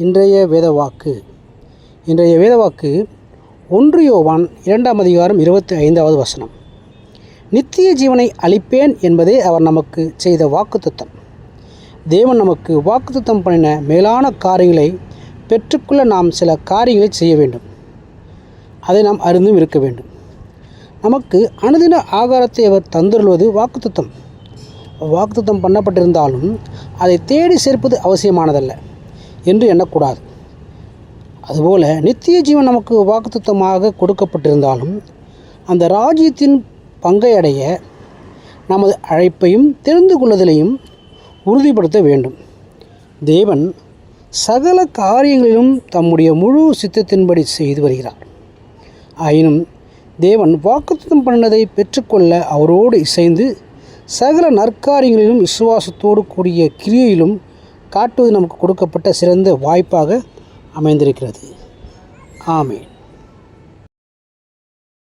இன்றைய வேதவாக்கு. இன்றைய வேதவாக்கு ஒன்று யோவான் இரண்டாம் அதிகாரம் இருபத்தி ஐந்தாவது வசனம். நித்திய ஜீவனை அளிப்பேன் என்பதே அவர் நமக்கு செய்த வாக்குத்தத்தம். தேவன் நமக்கு வாக்குத்தத்தம் பண்ணின மேலான காரியங்களை பெற்றுக்கொள்ள நாம் சில காரியங்களை செய்ய வேண்டும். அதை நாம் அறிந்தும் இருக்க வேண்டும். நமக்கு அனுதின ஆகாரத்தை அவர் தந்துள்ளது வாக்குத்தத்தம். வாக்குத்தத்தம் பண்ணப்பட்டிருந்தாலும் அதை தேடி சேர்ப்பது அவசியமானதல்ல. என்று எண்ணக்கூடாது. அதுபோல நித்திய ஜீவன் நமக்கு வாக்குத்தமாக கொடுக்கப்பட்டிருந்தாலும் அந்த ராஜ்யத்தின் பங்கை அடைய நமது அழைப்பையும் தெரிந்து கொள்ளுதலையும் உறுதிப்படுத்த வேண்டும். தேவன் சகல காரியங்களிலும் தம்முடைய முழு சித்தத்தின்படி செய்து வருகிறார். ஆயினும் தேவன் வாக்குத்தம் பண்ணதை பெற்றுக்கொள்ள அவரோடு இசைந்து சகல நற்காரியங்களிலும் விசுவாசத்தோடு கூடிய கிரியையிலும் காட்டுவது நமக்கு கொடுக்கப்பட்ட சிறந்த வாய்ப்பாக அமைந்திருக்கிறது. ஆமேன்.